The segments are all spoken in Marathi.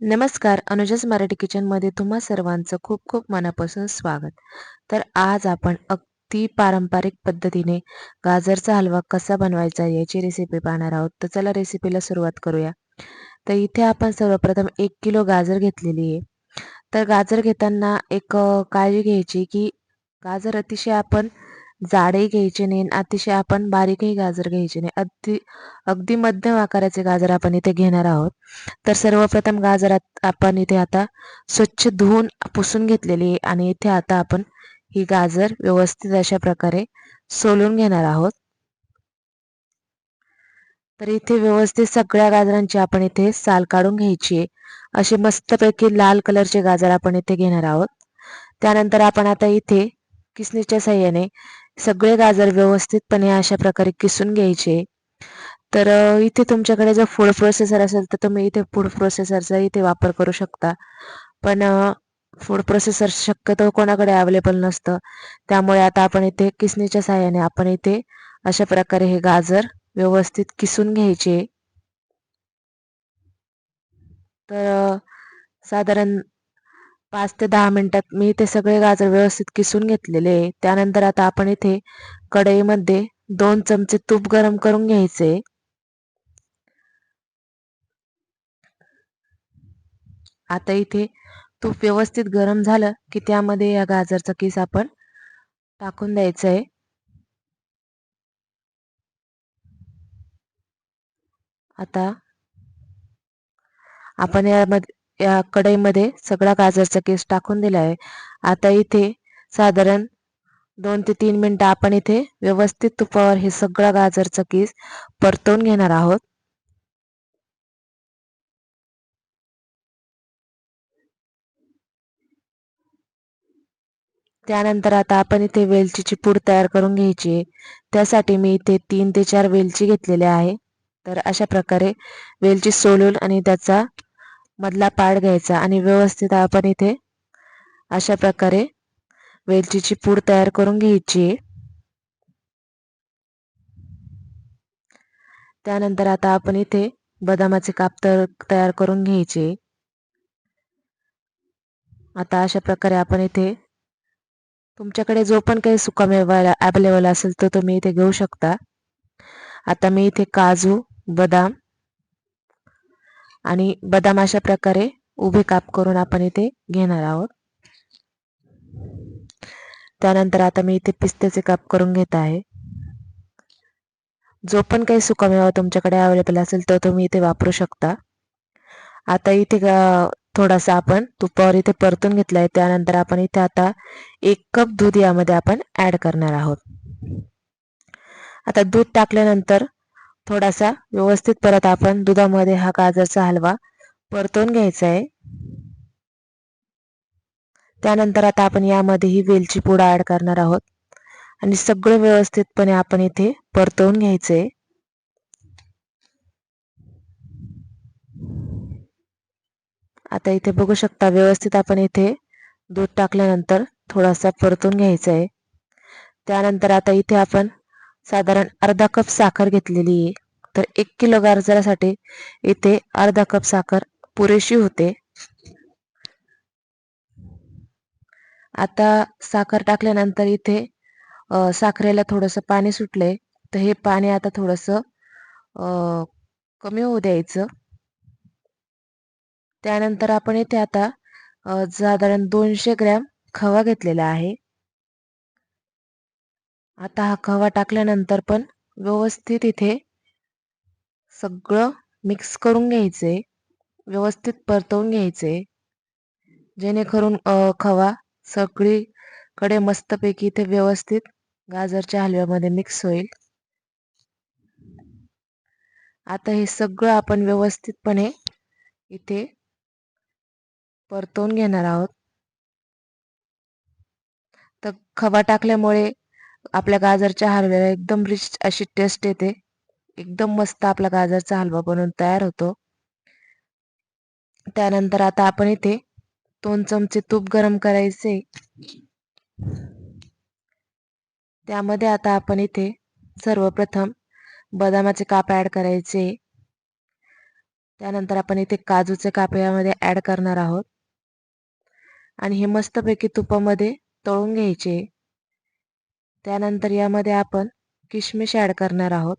नमस्कार अनुजस मराठी किचनमध्ये तुम्हा सर्वांचं खूप खूप मनापासून स्वागत. तर आज आपण अगदी पारंपरिक पद्धतीने गाजरचा हलवा कसा बनवायचा याची रेसिपी पाहणार आहोत. तर चला रेसिपीला सुरुवात करूया. तर इथे आपण सर्वप्रथम एक किलो गाजर घेतलेली आहे. तर गाजर घेताना एक काळजी घ्यायची की गाजर अतिशय आपण जाडे घ्यायचे नाही अतिशय आपण बारीकही गाजर घ्यायचे नाही. अगदी अगदी मध्यम आकाराचे गाजर आपण इथे घेणार आहोत. तर सर्वप्रथम गाजरात आपण इथे आता स्वच्छ धुवून पुसून घेतलेली आणि इथे आता आपण ही गाजर व्यवस्थित अशा प्रकारे सोलून घेणार आहोत. तर इथे व्यवस्थित सगळ्या गाजरांची आपण इथे साल काढून घ्यायची आहे. असे मस्तपैकी लाल कलरचे गाजर आपण इथे घेणार आहोत. त्यानंतर आपण आता इथे किसणीच्या साह्याने सगळे गाजर व्यवस्थितपणे अशा प्रकारे किसून घ्यायचे. तर इथे तुमच्याकडे जर फूड प्रोसेसर असेल तर तुम्ही इथे फूड प्रोसेसरचा इथे वापर करू शकता. पण फूड प्रोसेसर शक्यतो कोणाकडे अवेलेबल नसतं. त्यामुळे आता आपण इथे किसणीच्या साह्याने आपण इथे अशा प्रकारे हे गाजर व्यवस्थित किसून घ्यायचे. तर साधारण पाच ते दहा मिनिटात मी ते सगळे गाजर व्यवस्थित किसून घेतलेले. आहे त्यानंतर आता आपण इथे कढईमध्ये दोन चमचे तूप गरम करून घ्यायचे. आता इथे तूप व्यवस्थित गरम झालं की त्यामध्ये या गाजरचा किस आपण टाकून द्यायचं आहे. आता आपण यामध्ये या कढईमध्ये सगळा गाजरचा केस टाकून दिला आहे आता इथे साधारण दोन ते तीन मिनटं आपण इथे व्यवस्थित तुपावर हे सगळा गाजरचा केस परतवून घेणार आहोत. त्यानंतर आता आपण इथे वेलचीची पूड तयार करून घ्यायची आहे. त्यासाठी मी इथे तीन ते चार वेलची घेतलेल्या आहे. तर अशा प्रकारे वेलची सोलून आणि त्याचा मधला पाड घ्यायचा आणि व्यवस्थित आपण इथे अशा प्रकारे वेलचीची पूड तयार करून घ्यायची. आहे त्यानंतर आता आपण इथे बदामाचे काप तर तयार करून घ्यायचे. आता अशा प्रकारे आपण इथे तुमच्याकडे जो पण काही सुकामेवा अवेलेबल असेल तो तुम्ही इथे घेऊ शकता. आता मी इथे काजू बदाम आणि बदाम अशा प्रकारे उभे काप करून आपण इथे घेणार आहोत. त्यानंतर आता मी इथे पिस्त्याचे काप करून घेत आहे. जो पण काही सुकामेवा तुमच्याकडे अवेलेबल असेल तो तुम्ही इथे वापरू शकता. आता इथे थोडासा आपण तुपावर इथे परतून घेतला आहे त्यानंतर आपण इथे आता एक कप दूध यामध्ये आपण ऍड करणार आहोत. आता दूध टाकल्यानंतर थोडासा व्यवस्थित परत आपण दुधामध्ये हा गाजरचा हलवा परतून घ्यायचा आहे. त्यानंतर आता आपण यामध्ये ही वेलची पूड ॲड करणार आहोत. आणि सगळं व्यवस्थितपणे आपण इथे परतवून घ्यायचंय आता इथे बघू शकता व्यवस्थित आपण इथे दूध टाकल्यानंतर थोडासा परतून घ्यायचा आहे. त्यानंतर आता इथे आपण साधारण अर्धा कप साखर घेतलेली आहे. तर एक किलो गाजरासाठी इथे अर्धा कप साखर पुरेशी होते. आता साखर टाकल्यानंतर इथे साखरेला थोडंसं पाणी सुटलंय. तर हे पाणी आता थोडंसं कमी होऊ द्यायचं. त्यानंतर आपण इथे आता साधारण दोनशे ग्रॅम खवा घेतलेला आहे. आता हा खवा टाकल्यानंतर पण व्यवस्थित इथे सगळं मिक्स करून घ्यायचे व्यवस्थित परतवून घ्यायचे. जेणेकरून खवा सगळीकडे मस्तपैकी इथे व्यवस्थित गाजरच्या हलव्यामध्ये मिक्स होईल. आता हे सगळं आपण व्यवस्थितपणे इथे परतवून घेणार आहोत. तर खवा टाकल्यामुळे आपल्या गाजरच्या हलव्याला एकदम रिच अशी टेस्ट येते. एकदम मस्त आपला गाजरचा हलवा बनवून तयार होतो. त्यानंतर आता आपण इथे दोन चमचे तूप गरम करायचे. त्यामध्ये आता आपण इथे सर्वप्रथम बदामाचे काप ॲड करायचे. त्यानंतर आपण इथे काजूचे काप यामध्ये ॲड करणार आहोत. आणि हे मस्तपैकी तुपामध्ये तळून घ्यायचे. त्यानंतर यामध्ये आपण किशमिश ॲड करणार आहोत.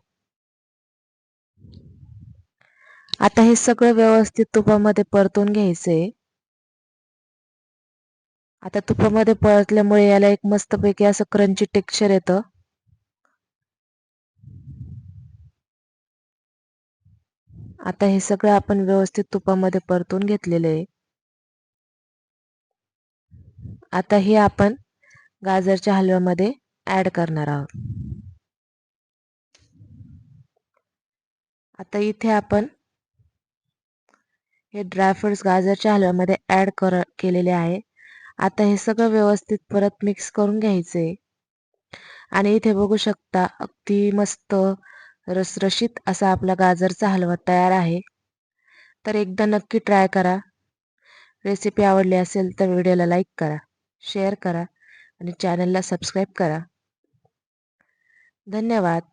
आता हे सगळं व्यवस्थित तुपामध्ये परतून घ्यायचंय आता तुपामध्ये परतल्यामुळे याला एक मस्तपैकी असं क्रंची टेक्स्चर येतं. आता हे सगळं आपण व्यवस्थित तुपामध्ये परतून घेतलेलं आहे. आता हे आपण गाजरच्या हलव्यामध्ये ॲड करणार आहोत. आता इथे आपण हे ड्रायफ्रुट्स गाजरच्या हलव्यामध्ये ॲड कर केलेले आहे. आता हे सगळं व्यवस्थित परत मिक्स करून घ्यायचे. आणि इथे बघू शकता अगदी मस्त रसरशीत असा आपला गाजरचा हलवा तयार आहे. तर एकदा नक्की ट्राय करा. रेसिपी आवडली असेल तर व्हिडिओला लाईक करा शेअर करा आणि चॅनलला सबस्क्राईब करा. धन्यवाद.